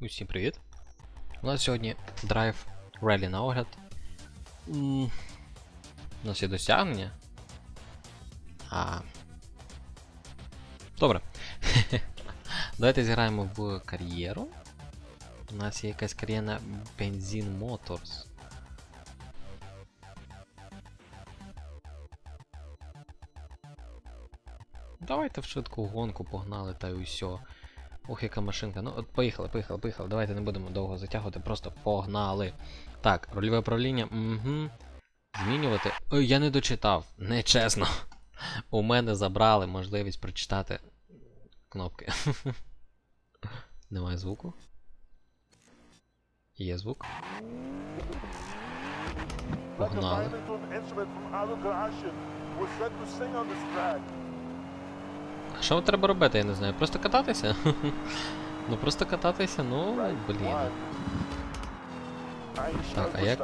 Усім привіт! У нас сьогодні драйв релі на огляд. У нас є досягнення. А. Добре. Давайте зіграємо в кар'єру. У нас є якась кар'єра Benzin Motors. Давайте в швидку гонку погнали та й усьо. Ох, яка машинка. Ну, от поїхали, поїхали, поїхали. Давайте не будемо довго затягувати, просто погнали. Так, рульове управління. Угу. Змінювати. Ой, я не дочитав. Нечесно. У мене забрали можливість прочитати кнопки. Немає звуку. Є звук. Погнали. Що треба робити, я не знаю. Просто кататися? ну просто кататися, ну, блін. Так, а як,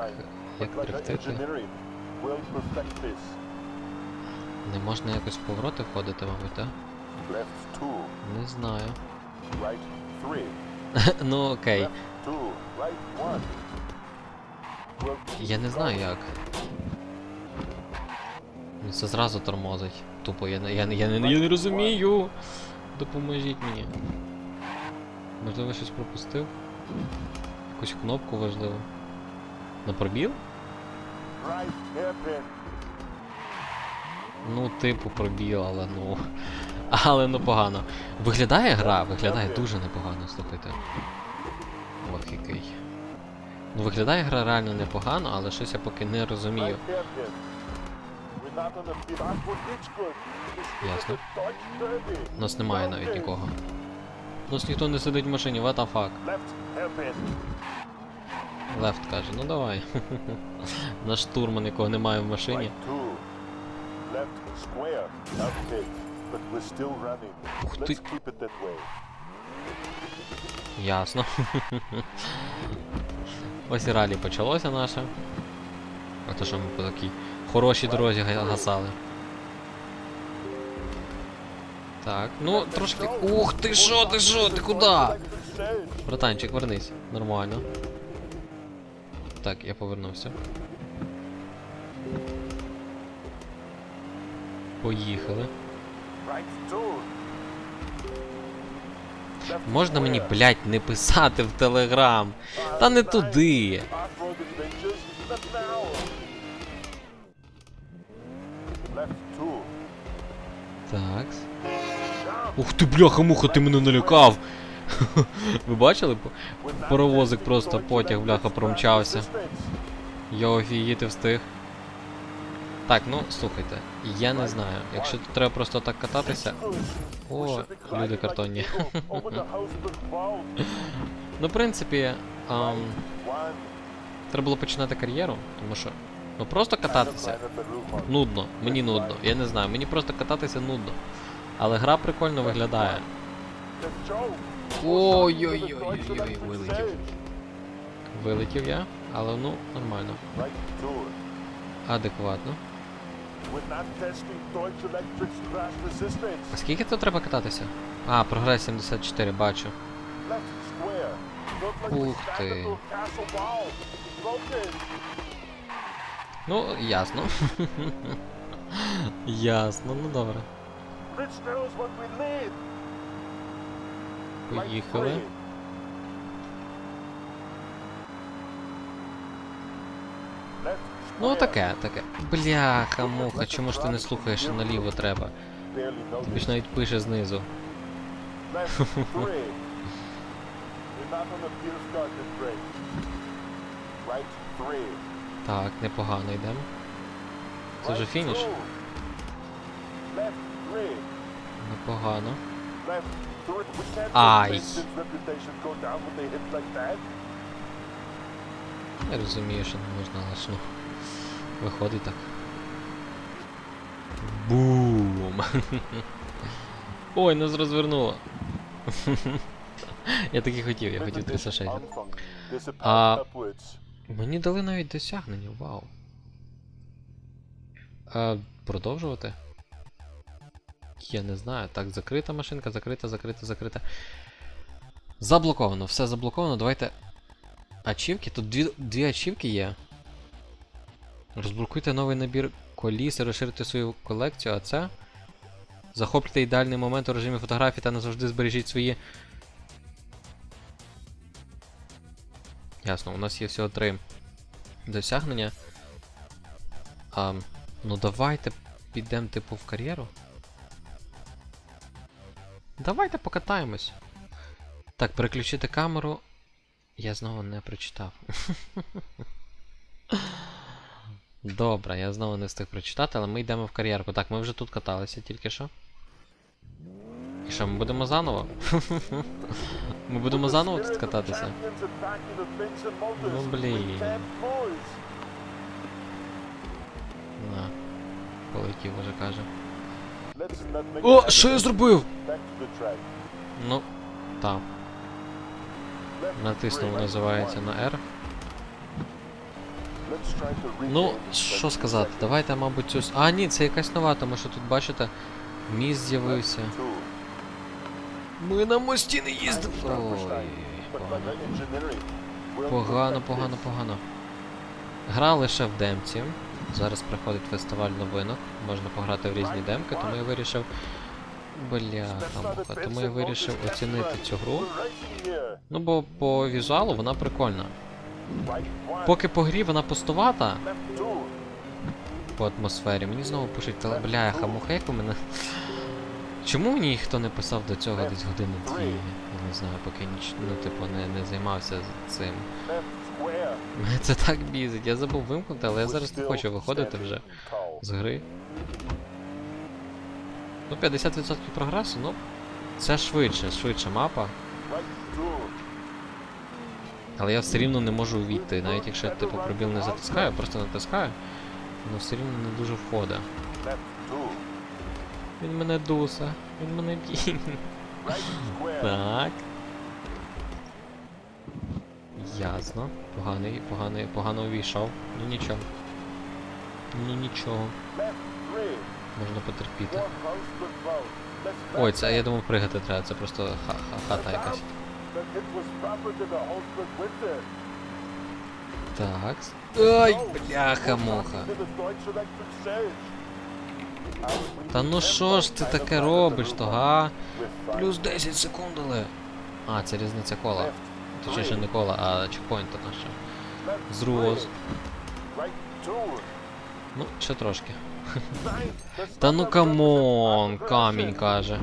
як дрифтити? Не можна якось в повороти входити, мабуть, так? Не знаю. ну окей. Я не знаю як. Це зразу тормозить. Тупо, я, не- я, не- я, я не розумію. Допоможіть мені. Можливо, щось пропустив? Якусь кнопку важливу. На пробіл? Ну, типу пробіл, але ну. Але ну погано. Виглядає гра, виглядає дуже непогано, слухайте. Ох, який. Ну, виглядає гра реально непогано, але щось я поки не розумію. Ясно. У нас немає навіть нікого. У нас ніхто не сидить в машині, what the fuck. Лефт каже, ну давай. Наш штурман, якого немає в машині. Ух ти. Ясно. Ось і ралі почалося наше. А то що ми по такій хорошій дорозі га- гасали. Так, ну трошки. Ух ти що, ти що, ти куди? Братанчик, вернись. Нормально. Так, я повернувся. Поїхали. Можна мені, блять, не писати в телеграм. Та не туди. Ух ти, бляха-муха, ти мене налякав. Ви бачили? Паровозик просто потяг, бляха, промчався. Я офігіти встиг. Так, ну слухайте, я не знаю. Якщо тут треба просто так кататися. О, люди картонні. Ну, в принципі, ам, треба було починати кар'єру, тому що. Ну просто кататися. Нудно, мені нудно. Я не знаю, мені просто кататися нудно. Але гра прикольно виглядає. Ой-ой-ой-ой-ой, вилетів. Вилетів я, але ну, нормально. Адекватно. А скільки тут треба кататися? А, прогрес 74, бачу. Ух ти. Ну, ясно. ясно, ну добре. Поїхали. Ну таке, таке. Бляха, муха, чому ж ти не слухаєш, що наліво треба? Тобі ж навіть пише знизу. Так, непогано йдемо. Це вже фініш? Непогано. Ай. Я розумію, що не можна, але ж ну. Виходить так. Бум! Ой, нас розвернуло. я так і хотів, я хотів 360. Anfang. Disappear А- Мені дали навіть досягнення, вау. А, продовжувати? Я не знаю. Так, закрита машинка, закрита, закрита, закрита. Заблоковано, все заблоковано. Давайте. Ачівки? Тут дві, дві ачівки є. Розблокуйте новий набір коліс і розширити свою колекцію, а це. Захоплюйте ідеальний момент у режимі фотографії та назавжди збережіть свої. Ясно, у нас є всього три досягнення. А, ну давайте підемо типу в кар'єру. Давайте покатаємось. Так, переключити камеру. Я знову не прочитав. Добре, я знову не встиг прочитати, але ми йдемо в кар'єрку. Так, ми вже тут каталися тільки що. І що, ми будемо заново? ми будемо заново тут кататися? Ну, блін. Полетів вже каже. О, що я зробив? Ну, так. Натиснув, називається на R. Ну, що сказати, давайте, мабуть, цю. А, ні, це якась нова, тому що тут, бачите, міст з'явився. Ми на мості не їздимо. Ой, погано. Погано, погано, погано. Гра лише в демці. Зараз приходить фестиваль новинок. Можна пограти в різні демки, тому я вирішив. Бляха, тому я вирішив оцінити цю гру. Ну бо по візуалу вона прикольна. Поки по грі вона пустувата по атмосфері, мені знову пишуть, та бляха, муха, як у мене. Чому мені ніхто не писав до цього десь години дві? Я не знаю, поки ніч, ну, типу, не, не займався цим. Мене це так бізить, я забув вимкнути, але я зараз не хочу виходити вже з гри. Ну, 50% прогресу, ну. Це швидше, швидше мапа. Але я все рівно не можу увійти. Навіть якщо я типу пробіл не затискаю, просто натискаю, воно все рівно не дуже входить. Він мене дуса, він мене б'є. Так. Ясно. Поганий, поганий, погано увійшов. Ну нічого. Ну нічого. Можна потерпіти. Ой, це я думав пригати треба, це просто ха ха хата якась. Так. Ой, бляха-муха. Та ну що ж ти таке робиш, то га? Плюс 10 секунд але. А, це різниця кола. Точніше не кола, а чекпоінта наша. Зрос. Ну, ще трошки. Та ну камон, камінь каже.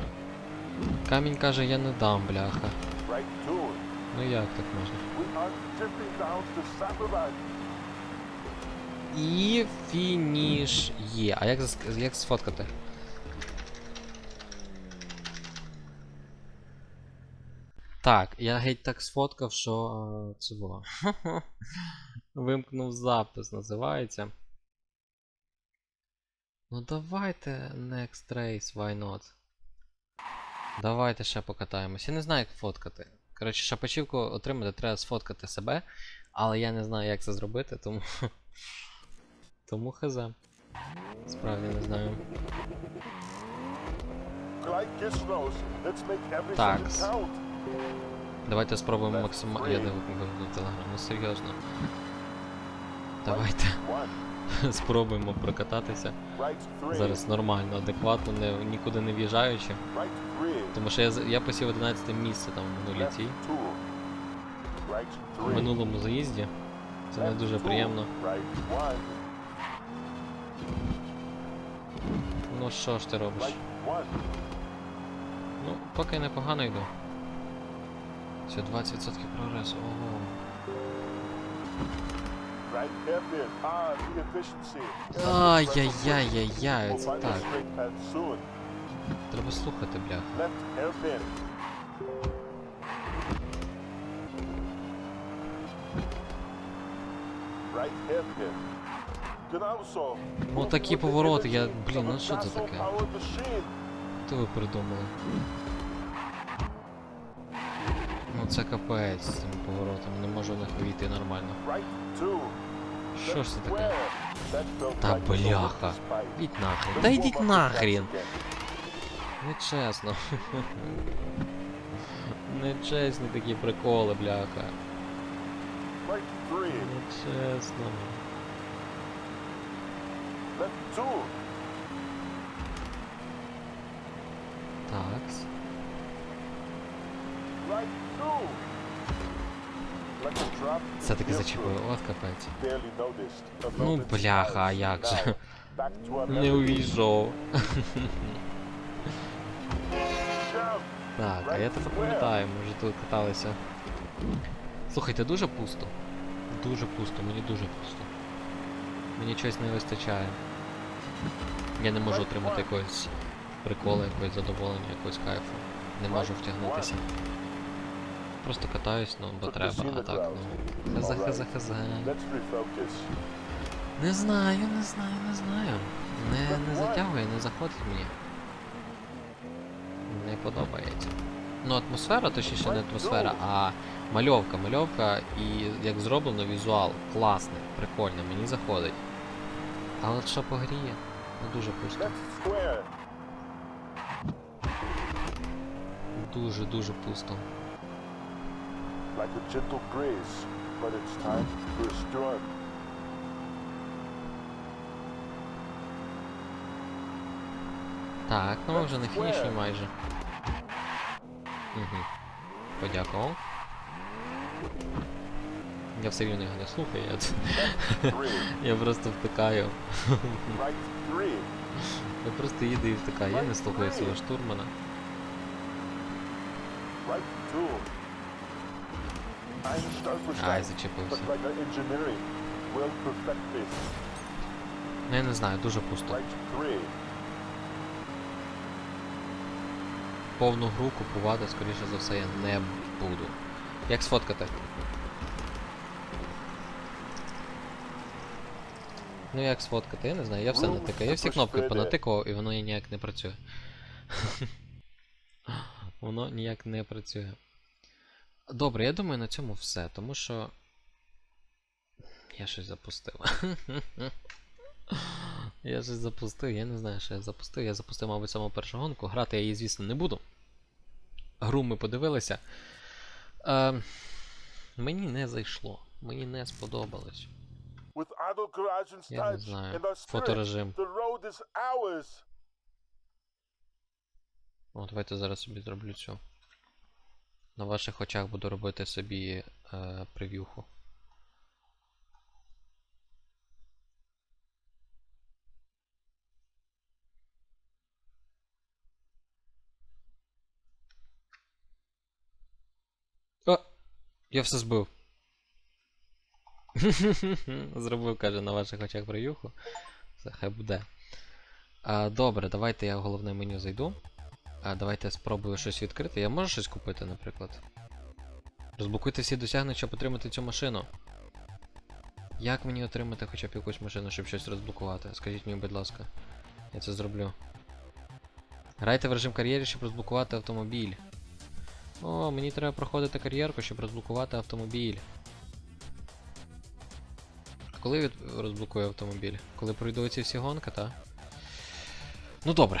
Камінь каже, я не дам, бляха. Ну як так можна? І фініш є. А як, як сфоткати? Так, я геть так сфоткав, що е, це було. Вимкнув запис, називається. Ну давайте next race, why not? Давайте ще покатаємось. Я не знаю, як фоткати. Коротше, шапочівку отримати треба сфоткати себе, але я не знаю, як це зробити, тому. тому хз. Справді не знаю. Так. Давайте спробуємо максимально. Я не вимкнув телеграм, ну серйозно. Давайте спробуємо прокататися. Зараз нормально, адекватно, не, нікуди не в'їжджаючи. Тому що я, я посів 11 місце там в минулій цій. В минулому заїзді. Це не дуже приємно. Ну що ж ти робиш? Ну, поки непогано йду. Все 20% прогресу. Ого. Ай-яй-яй-яй-яй, це так. Треба слухати, бляха. Ну такі повороти, я. Блін, ну що це таке? Що ви придумали? Це капець з цими поворотами, не можу в них вийти нормально. Що ж це таке? Та бляха. Ідіть нахрен. Та йдіть нахрен. Нечесно. Нечесні такі приколи, бляха. Нечесно. Це таки зачепив, от капець. Ну, бляха, а як же? Не увійшов. Так, а я тебе пам'ятаю, ми вже тут каталися. Слухайте, дуже пусто. Дуже пусто, мені дуже пусто. Мені чогось не вистачає. Я не можу отримати якогось приколу, якогось задоволення, якогось кайфу. Не можу втягнутися. Просто катаюсь, ну, бо треба, а так, ну. Хаза. Let's refocus. Не знаю, не знаю, не знаю. Не, не затягує, не заходить мені. Не подобається. Ну, атмосфера, точніше не атмосфера, а мальовка. Мальовка і як зроблено візуал. Класний, прикольно, мені заходить. А от що по грі, ну дуже пусто. Дуже, дуже пусто. Like a gentle breeze. But it's time for a storm. Так, ну ми вже на фініші майже. Угу. Подякував. Я все рівно його не слухаю, я, я просто втикаю. Я просто їду і втикаю, я не слухаю свого штурмана. Ай, зачепився. Ну я не знаю, дуже пусто. Повну гру купувати, скоріше за все, я не буду. Як сфоткати? Ну як сфоткати, я не знаю, я все натикаю. Я всі кнопки понатикував і воно ніяк не працює. воно ніяк не працює. Добре, я думаю на цьому все, тому що. Я щось запустив. я щось запустив, я не знаю, що я запустив. Я запустив, мабуть, саму першу гонку. Грати я її, звісно, не буду. Гру ми подивилися. Е, мені не зайшло. Мені не сподобалось. Я не знаю. Фоторежим. О, давайте зараз собі зроблю цю. На ваших очах буду робити собі е, прев'юху. О! Я все збив. Зробив, каже, на ваших очах прев'юху. Це хай буде. Добре, давайте я в головне меню зайду. А давайте я спробую щось відкрити. Я можу щось купити, наприклад. Розблокуйте всі досягнення, щоб отримати цю машину. Як мені отримати хоча б якусь машину, щоб щось розблокувати? Скажіть мені, будь ласка. Я це зроблю. Грайте в режим кар'єри, щоб розблокувати автомобіль. О, мені треба проходити кар'єрку, щоб розблокувати автомобіль. Коли від... розблокую автомобіль? Коли пройду ці всі гонки, так? Ну добре.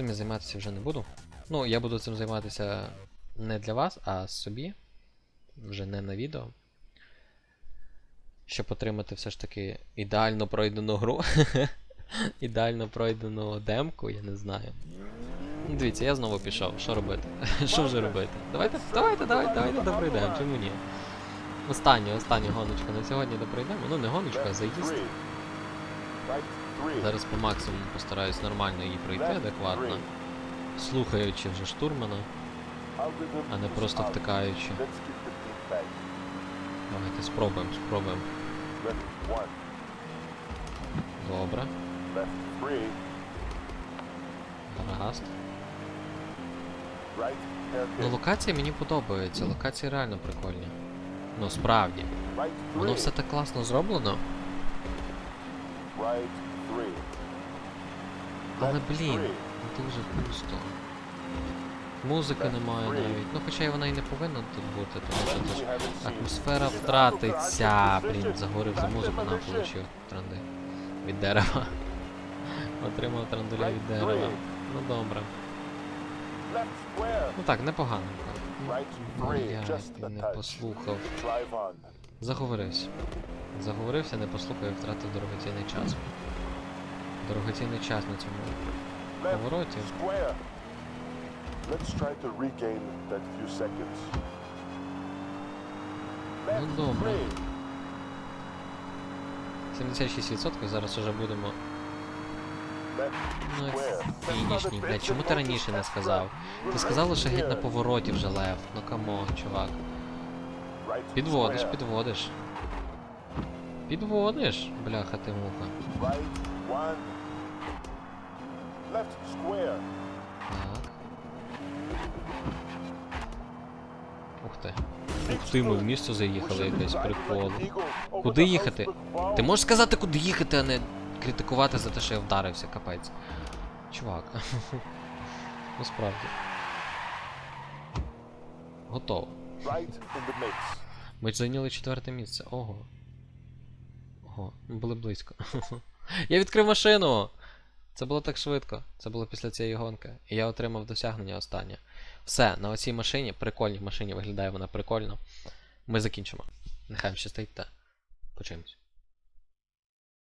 Цим я займатися вже не буду. Ну, я буду цим займатися не для вас, а собі. Вже не на відео. Щоб отримати все ж таки ідеально пройдену гру. ідеально пройдену демку, я не знаю. Дивіться, я знову пішов. Що робити? Що вже робити? Давайте, давайте, давайте, давайте допройдемо, чому ні? Останню, останню гоночку на сьогодні допройдемо. Ну не гоночку, а заїзд. Зараз по максимуму постараюсь нормально її пройти адекватно, слухаючи вже штурмана, а не просто втикаючи. Давайте спробуємо, спробуємо. Добре, гаразд. Ну, локації мені подобаються, локації реально прикольні. Ну, справді. Воно все так класно зроблено. Але блін, дуже пусто. Музики немає навіть. Ну хоча й вона і не повинна тут бути, тому що тут атмосфера втратиться. Блін, загорів за музику, на demolition. получив транди. Від дерева. Отримав транделя від дерева. Ну добре. Ну так, just ти a не послухав. Заговорився. Заговорився, не послухав і втратив дорогоцінний час. Дорогоцінний час на цьому повороті. Ну, добре. 76% зараз уже будемо. Ну, фінішні, блядь, чому ти раніше не сказав? Ти сказав, що геть на повороті вже лев. Ну камон, чувак. Підводиш, підводиш. Підводиш, бляха ти муха. Left square. Ух ти. Ух ти, ми в місто заїхали, якесь прикол. Куди їхати? Ти можеш сказати, куди їхати, а не критикувати за те, що я вдарився, капець. Чувак. Ну справді. Готово. Ми ж зайняли четверте місце. Ого. Ого, ми були близько. я відкрив машину! Це було так швидко. Це було після цієї гонки. І я отримав досягнення останнє. Все, на оцій машині, прикольній машині, виглядає вона прикольно. Ми закінчимо. Нехай щастить та почуємось.